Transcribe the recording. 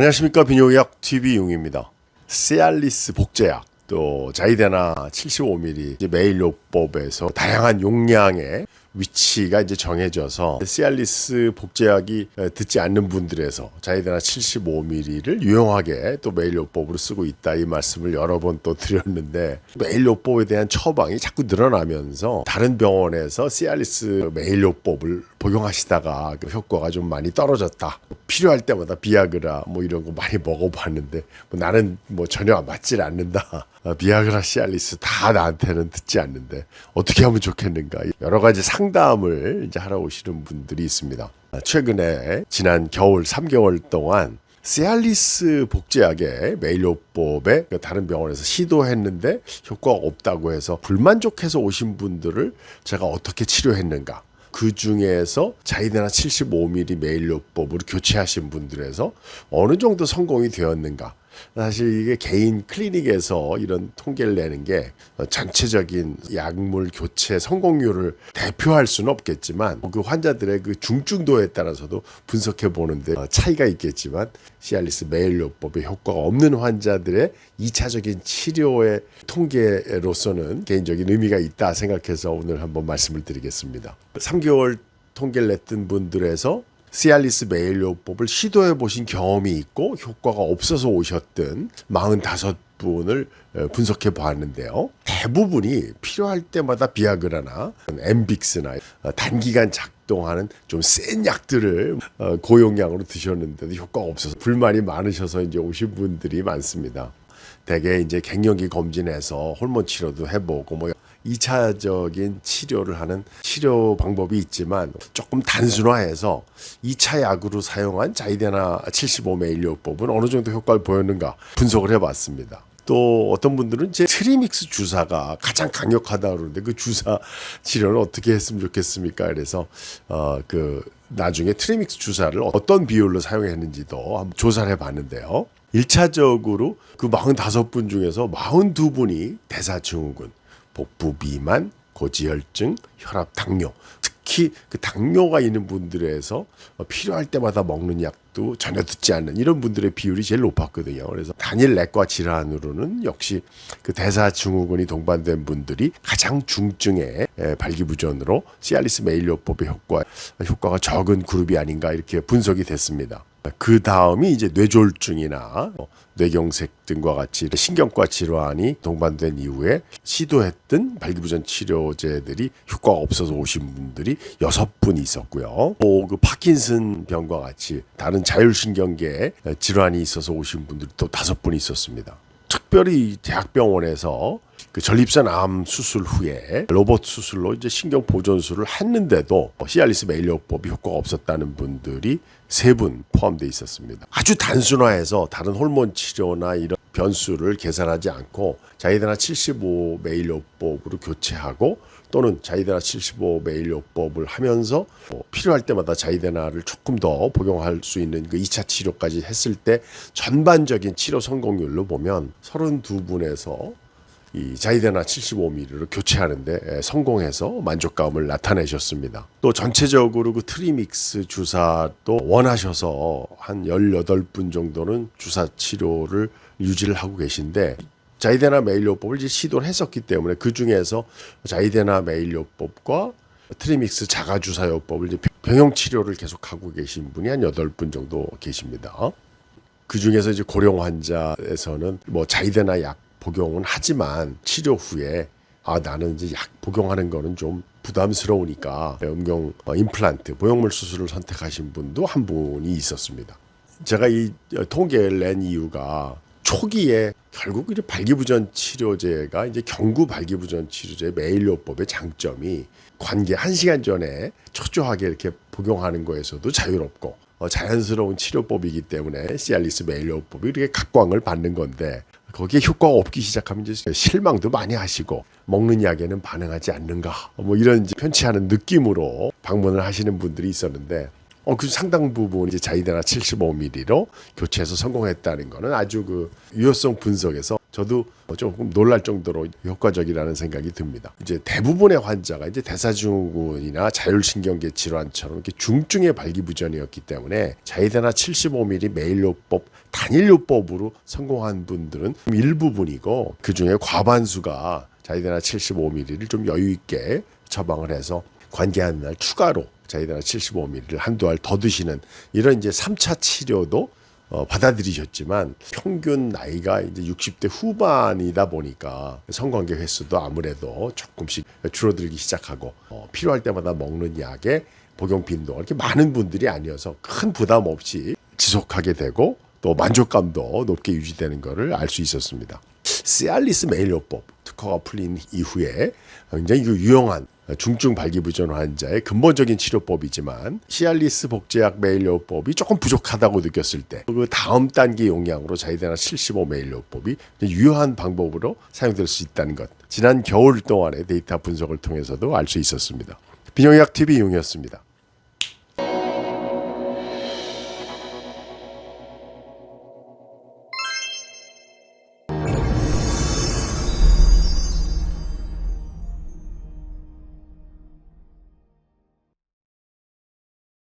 안녕하십니까 비뇨의학 TV 용입니다. 시알리스 복제약 또 자이데나 75mm 이제 메일요법에서 다양한 용량의 위치가 이제 정해져서 시알리스 복제약이 듣지 않는 분들에서 자이데나 75mm를 유용하게 또 메일요법으로 쓰고 있다 이 말씀을 여러 번 또 드렸는데 메일요법에 대한 처방이 자꾸 늘어나면서 다른 병원에서 시알리스 메일요법을 복용하시다가 그 효과가 좀 많이 떨어졌다. 필요할 때마다 비아그라 뭐 이런 거 많이 먹어봤는데 뭐 나는 뭐 전혀 맞질 않는다. 아, 비아그라 시알리스 다 나한테는 듣지 않는데 어떻게 하면 좋겠는가. 여러 가지 상담을 이제 하러 오시는 분들이 있습니다. 아, 최근에 지난 겨울 3개월 동안 시알리스 복제약의 메일요법에 그 다른 병원에서 시도했는데 효과가 없다고 해서 불만족해서 오신 분들을 제가 어떻게 치료했는가. 그 중에서 자이데나 75mm 메일요법으로 교체하신 분들에서 어느 정도 성공이 되었는가 사실 이게 개인 클리닉에서 이런 통계를 내는 게 전체적인 약물 교체 성공률을 대표할 수는 없겠지만 그 환자들의 그 중증도에 따라서도 분석해 보는데 차이가 있겠지만 시알리스 메일요법의 효과가 없는 환자들의 2차적인 치료의 통계로서는 개인적인 의미가 있다 생각해서 오늘 한번 말씀을 드리겠습니다. 3개월 통계를 냈던 분들에서 시알리스 메일요법을 시도해 보신 경험이 있고 효과가 없어서 오셨던 45분을 분석해 보았는데요. 대부분이 필요할 때마다 비아그라나 엠빅스나 단기간 작동하는 좀 센 약들을 어, 고용량으로 드셨는데도 효과가 없어서 불만이 많으셔서 이제 오신 분들이 많습니다. 대개 이제 갱년기 검진해서 호르몬 치료도 해보고 뭐 2차적인 치료를 하는 치료 방법이 있지만 조금 단순화해서 2차 약으로 사용한 자이데나 75메일요법은 어느 정도 효과를 보였는가 분석을 해봤습니다. 또 어떤 분들은 제 트리믹스 주사가 가장 강력하다 그러는데 그 주사 치료는 어떻게 했으면 좋겠습니까? 그래서 어그 나중에 트리믹스 주사를 어떤 비율로 사용했는지도 한번 조사를 해봤는데요. 1차적으로 그 45분 중에서 42분이 대사증후군, 복부 비만, 고지혈증, 혈압, 당뇨. 특히 그 당뇨가 있는 분들에서 필요할 때마다 먹는 약도 전혀 듣지 않는 이런 분들의 비율이 제일 높았거든요. 그래서 단일 내과 질환으로는 역시 그 대사증후군이 동반된 분들이 가장 중증의 발기부전으로 시알리스 메일요법의 효과 효과가 적은 그룹이 아닌가 이렇게 분석이 됐습니다. 그 다음이 이제 뇌졸중이나 뇌경색 등과 같이 신경과 질환이 동반된 이후에 시도했던 발기부전 치료제들이 효과가 없어서 오신 분들이 여섯 분 있었고요. 또그 파킨슨 병과 같이 다른 자율신경계 질환이 있어서 오신 분들이 또 다섯 분 있었습니다. 특별히 대학병원에서 그 전립선 암 수술 후에 로봇 수술로 이제 신경 보존술을 했는데도 시알리스 메일요법이 효과가 없었다는 분들이 세 분 포함되어 있었습니다. 아주 단순화해서 다른 호르몬 치료나 이런 변수를 계산하지 않고 자이데나 75 메일요법으로 교체하고 또는 자이데나 75 메일요법을 하면서 뭐 필요할 때마다 자이데나를 조금 더 복용할 수 있는 그 2차 치료까지 했을 때 전반적인 치료 성공률로 보면 32분에서 이 자이데나 75mm로 교체하는데 성공해서 만족감을 나타내셨습니다. 또 전체적으로 그 트리믹스 주사도 원하셔서 한 18분 정도는 주사 치료를 유지를 하고 계신데 자이데나 메일요법을 이제 시도를 했었기 때문에 그 중에서 자이데나 메일요법과 트리믹스 자가주사요법을 이제 병용 치료를 계속 하고 계신 분이 한 8분 정도 계십니다. 그 중에서 이제 고령 환자에서는 뭐 자이데나 약 복용은 하지만 치료 후에 아 나는 이제 약 복용하는 거는 좀 부담스러우니까 음경 어, 임플란트 보형물 수술을 선택하신 분도 한 분이 있었습니다. 제가 이 통계를 낸 이유가 초기에 결국 이제 발기부전 치료제가 이제 경구 발기부전 치료제 메일요법의 장점이 관계 한 시간 전에 초조하게 이렇게 복용하는 거에서도 자유롭고 어, 자연스러운 치료법이기 때문에 시알리스 메일요법이 이렇게 각광을 받는 건데 거기에 효과가 없기 시작하면 이제 실망도 많이 하시고 먹는 약에는 반응하지 않는가. 뭐 이런 이제 편치 않은 느낌으로 방문을 하시는 분들이 있었는데 어, 그 상당 부분 이제 자이데나 75mm로 교체해서 성공했다는 거는 아주 그 유효성 분석에서 저도 조금 놀랄 정도로 효과적이라는 생각이 듭니다. 이제 대부분의 환자가 이제 대사증후군이나 자율신경계 질환처럼 이렇게 중증의 발기부전이었기 때문에 자이데나 75mm 매일요법 단일요법으로 성공한 분들은 일부분이고 그 중에 과반수가 자이데나 75mm를 좀 여유 있게 처방을 해서 관계하는 날 추가로 자이데나 75mm를 한두 알 더 드시는 이런 이제 3차 치료도 어, 받아들이셨지만 평균 나이가 이제 60대 후반이다 보니까 성관계 횟수도 아무래도 조금씩 줄어들기 시작하고 어, 필요할 때마다 먹는 약의 복용 빈도가 이렇게 많은 분들이 아니어서 큰 부담 없이 지속하게 되고 또 만족감도 높게 유지되는 것을 알 수 있었습니다. 시알리스 메일요법 특허가 풀린 이후에 굉장히 그 유용한 중증 발기부전 환자의 근본적인 치료법이지만 시알리스 복제약 메일요법이 조금 부족하다고 느꼈을 때 그 다음 단계 용량으로 자이데나 75 메일요법이 유효한 방법으로 사용될 수 있다는 것 지난 겨울 동안의 데이터 분석을 통해서도 알 수 있었습니다. 비용약 TV 용이었습니다.